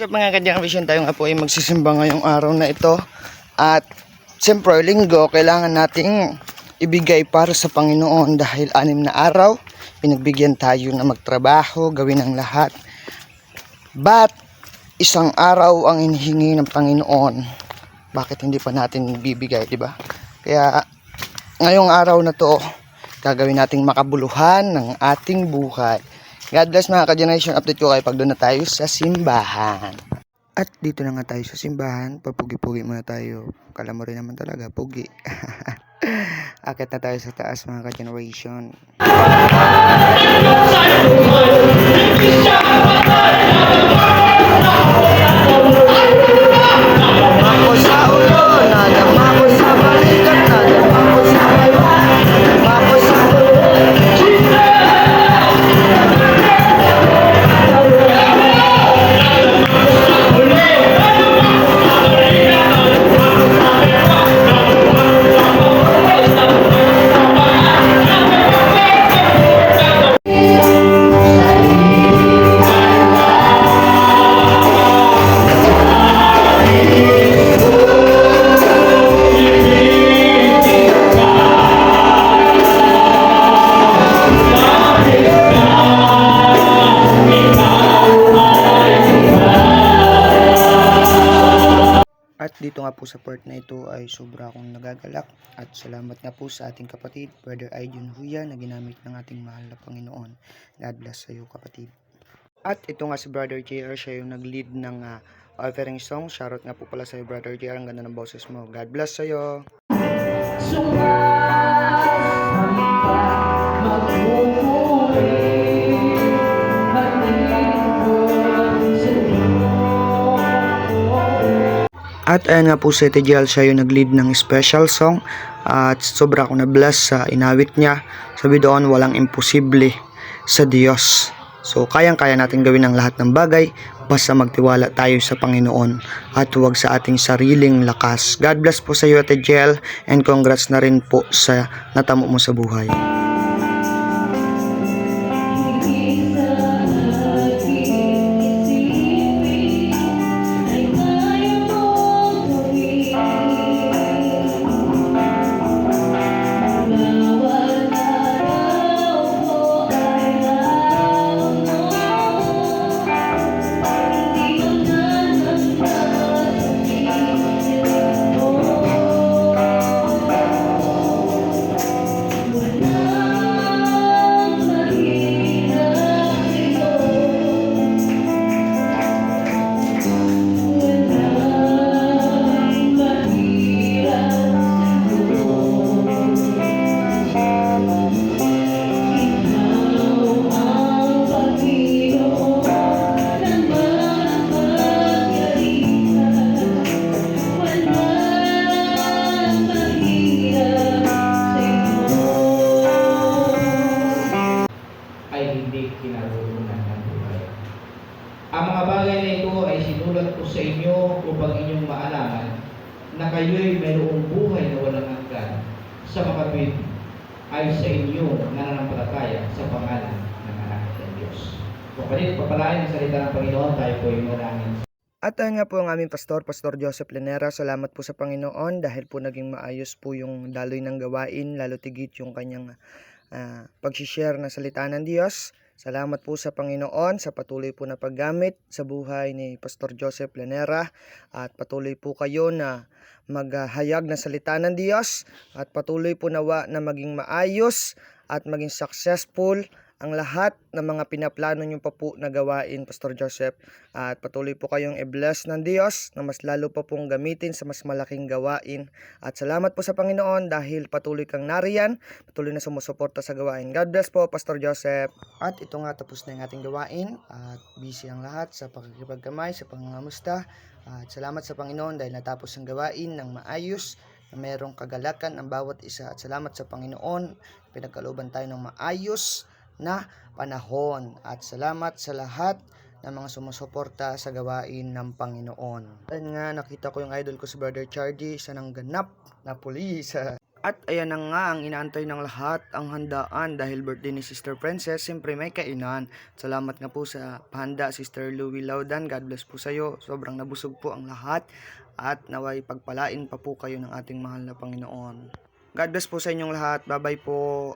Sa mga kadyang vision tayo nga po ay magsisimba ngayong araw na ito. At siyempre linggo, kailangan nating ibigay para sa Panginoon dahil anim na araw, pinagbigyan tayo na magtrabaho, gawin ang lahat. But, isang araw ang inihingi ng Panginoon. Bakit hindi pa natin bibigay, di ba? Kaya, ngayong araw na to, gagawin nating makabuluhan ng ating buhay. God bless mga ka-generation. Update ko kayo pag doon na tayo sa simbahan. At dito na nga tayo sa simbahan. Papugi-pugi muna tayo. Kala mo rin naman talaga, pugi. Akit na tayo sa taas mga ka-generation. Ako dito nga po sa part na ito ay sobra akong nagagalak at salamat nga po sa ating kapatid, Brother Aidon Huya na ginamit ng ating mahal na Panginoon. God bless sa iyo kapatid. At ito nga si Brother JR, siya yung nag-lead ng ah, offering song. Shoutout nga po pala sa iyo Brother JR, ang ganda ng boses mo. God bless sa iyo. At ayan nga po si Ate Jial, siya yung nag-lead ng special song at sobra akong na-bless sa inawit niya. Sabi doon, walang imposible sa Diyos. So, kayang-kaya natin gawin ang lahat ng bagay basta magtiwala tayo sa Panginoon at huwag sa ating sariling lakas. God bless po sa iyo, Ate Jial, and congrats na rin po sa natamo mo sa buhay. Kayo'y mayroong buhay na walang hanggan sa makabit ay sa inyo nananampalataya sa pangalan ng anak ng Diyos. Kapatid, papalain ang salita ng Panginoon, tayo po yung manangin At ayun nga po ang aming pastor, Pastor Joseph Lenera. Salamat po sa Panginoon dahil po naging maayos po yung daloy ng gawain, lalo tigit yung kanyang uh, pag-share ng salita ng Diyos. Salamat po sa Panginoon sa patuloy po na paggamit sa buhay ni Pastor Joseph Lenera at patuloy po kayo na maghayag ng salita ng Diyos at patuloy po nawa na maging maayos at maging successful ang lahat ng mga pinaplano nyo pa po na gawain, Pastor Joseph. At patuloy po kayong i-bless ng Diyos na mas lalo pa pong gamitin sa mas malaking gawain. At salamat po sa Panginoon dahil patuloy kang nariyan, patuloy na sumusuporta sa gawain. God bless po, Pastor Joseph. At ito nga, tapos na yung ating gawain. At busy ang lahat sa pagkikipagkamay, sa pangangamusta. At salamat sa Panginoon dahil natapos ang gawain ng maayos na mayroong kagalakan ang bawat isa. At salamat sa Panginoon, pinagkalooban tayo ng maayos na panahon. At salamat sa lahat ng mga sumusuporta sa gawain ng Panginoon. Ayun nga, nakita ko yung idol ko si Brother Chardy, isa ng ganap na pulis. At ayan na nga ang inaantay ng lahat, ang handaan dahil birthday ni Sister Princess, siyempre may kainan. Salamat nga po sa pahanda, Sister Louie Laudan. God bless po sa iyo. Sobrang nabusog po ang lahat at naway pagpalain pa po kayo ng ating mahal na Panginoon. God bless po sa inyong lahat. Bye-bye po.